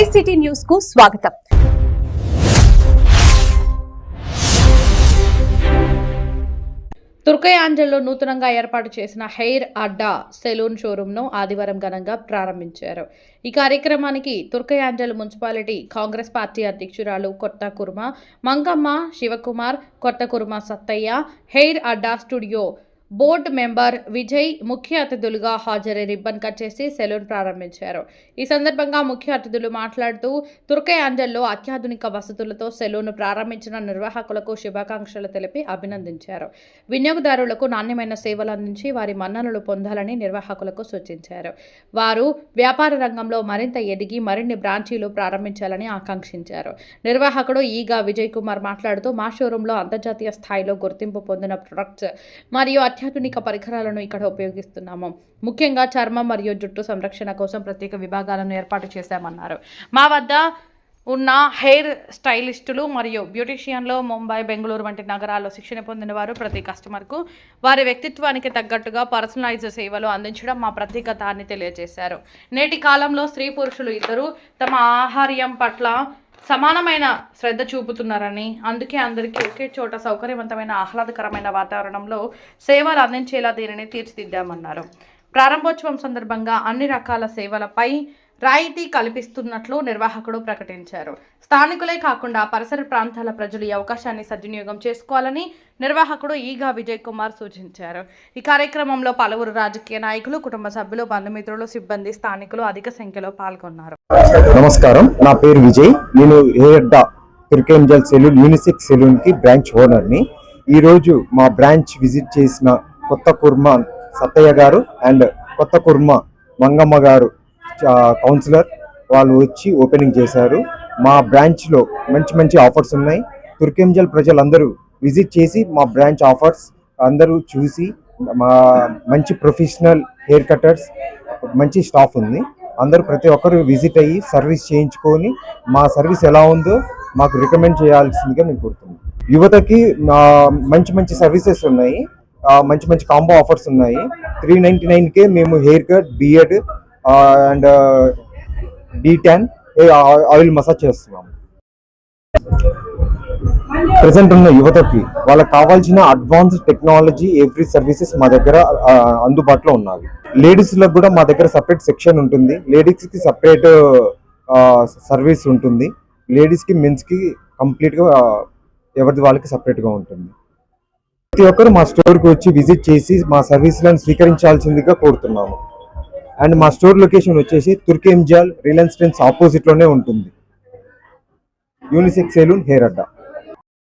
ICT న్యూస్కు స్వాగతం. తుర్కయాంజల్లో నూతనంగా ఏర్పాటు చేసిన హెయిర్ అడ్డా సెలూన్ షోరూంను ఆదివారం ఘనంగా ప్రారంభించారు. ఈ కార్యక్రమానికి తుర్కయాంజల్ మున్సిపాలిటీ కాంగ్రెస్ పార్టీ అధ్యక్షురాలు కొత్త కుర్మ మంగమ్మ శివకుమార్ కొత్త Kurma Sattaiah hair Adda studio board member Vijay ముఖ్య అతిథులుగా హాజరై రిబ్బన్ కట్ చేసి సెలూన్ ప్రారంభించారు. ఈ సందర్భంగా ముఖ్య అతిథులు మాట్లాడుతూ తుర్కయాంజల్లో అత్యాధునిక వసతులతో సెలూన్ ప్రారంభించిన నిర్వాహకులకు శుభాకాంక్షలు తెలిపి అభినందించారు. వినియోగదారులకు నాణ్యమైన సేవలు అందించి వారి మన్ననలు పొందాలని నిర్వాహకులకు సూచించారు. వారు వ్యాపార రంగంలో మరింత ఎదిగి మరిన్ని బ్రాంచీలు ప్రారంభించాలని ఆకాంక్షించారు. నిర్వాహకుడు ఈగా విజయ్ కుమార్ మాట్లాడుతూ మా షోరూంలో అంతర్జాతీయ స్థాయిలో గుర్తింపు పొందిన ప్రొడక్ట్స్ మరియు అత్యాధునిక పరికరాలను ఇక్కడ ఉపయోగిస్తున్నాము. ముఖ్యంగా చర్మం మరియు జుట్టు సంరక్షణ కోసం ప్రత్యేక విభాగాలను ఏర్పాటు చేశామన్నారు. మా వద్ద ఉన్న హెయిర్ స్టైలిస్టులు మరియు బ్యూటీషియన్లు ముంబై బెంగళూరు వంటి నగరాల్లో శిక్షణ పొందిన వారు ప్రతి కస్టమర్కు వారి వ్యక్తిత్వానికి తగ్గట్టుగా పర్సనలైజ్ సేవలు అందించడం మా ప్రత్యేకత అని తెలియజేశారు. నేటి కాలంలో స్త్రీ పురుషులు ఇద్దరు తమ ఆహార్యం పట్ల సమానమైన శ్రద్ధ చూపుతున్నారని. అందుకే అందరికీ ఒకే చోట సౌకర్యవంతమైన ఆహ్లాదకరమైన వాతావరణంలో సేవలు అందించేలా దీనిని తీర్చిదిద్దామన్నారు. ప్రారంభోత్సవం సందర్భంగా అన్ని రకాల సేవలపై రాయితీ కల్పిస్తున్నట్లు నిర్వాహకుడు ప్రకటించారు. స్థానికులే కాకుండా పరిసర ప్రాంతాల ప్రజలు ఈ అవకాశాన్ని సద్వినియోగం చేసుకోవాలని నిర్వాహకుడు ఈగా విజయ్ కుమార్ సూచించారు. ఈ కార్యక్రమంలో పలువురు రాజకీయ నాయకులు కుటుంబ సభ్యులు బంధుమిత్రులు సిబ్బంది స్థానికులు అధిక సంఖ్యలో పాల్గొన్నారు. నమస్కారం. నా పేరు విజయ్. నేను హేయడ్డా తుర్కేంజల్ సెలూన్ యూనిసెక్ సెలూన్కి బ్రాంచ్ ఓనర్ని మా బ్రాంచ్ విజిట్ చేసిన కొత్త కుర్మ సత్తయ్య గారు అండ్ కొత్త కుర్మ మంగమ్మ గారు కౌన్సిలర్ వాళ్ళు వచ్చి ఓపెనింగ్ చేశారు. మా బ్రాంచ్లో మంచి మంచి ఆఫర్స్ ఉన్నాయి. తుర్కేంజల్ ప్రజలందరూ విజిట్ చేసి మా బ్రాంచ్ ఆఫర్స్ అందరూ చూసి మా మంచి ప్రొఫెషనల్ హెయిర్ కటర్స్ మంచి స్టాఫ్ ఉంది. అందరూ ప్రతి ఒక్కరు విజిట్ అయ్యి సర్వీస్ చేయించుకొని మా సర్వీస్ ఎలా ఉందో మాకు రికమెండ్ చేయాల్సిందిగా మేము కోరుతున్నాం యువతకి మంచి మంచి సర్వీసెస్ ఉన్నాయి. మంచి మంచి కాంబో ఆఫర్స్ ఉన్నాయి. త్రీ నైంటీ నైన్కే మేము hair cut beard and D tan oil massage చేస్తున్నాము ప్రజెంట్ ఉన్న యువతకి వాళ్ళకి కావాల్సిన అడ్వాన్స్ టెక్నాలజీ ఎవ్రీ సర్వీసెస్ మా దగ్గర అందుబాటులో ఉన్నాయి లేడీస్లకు కూడా మా దగ్గర సపరేట్ సెక్షన్ ఉంటుంది. లేడీస్కి సపరేట్ సర్వీస్ ఉంటుంది. లేడీస్కి మెన్స్కి కంప్లీట్గా ఎవరిది వాళ్ళకి సపరేట్గా ఉంటుంది. ప్రతి ఒక్కరు మా స్టోర్కి వచ్చి విజిట్ చేసి మా సర్వీసులను స్వీకరించాల్సిందిగా కోరుతున్నాము. అండ్ మా స్టోర్ లొకేషన్ వచ్చేసి తుర్కేంజాల్ రిలయన్స్ ట్రెండ్స్ ఆపోజిట్లోనే ఉంటుంది. యూనిసెక్ సెలూన్ హెయిర్ అడ్డా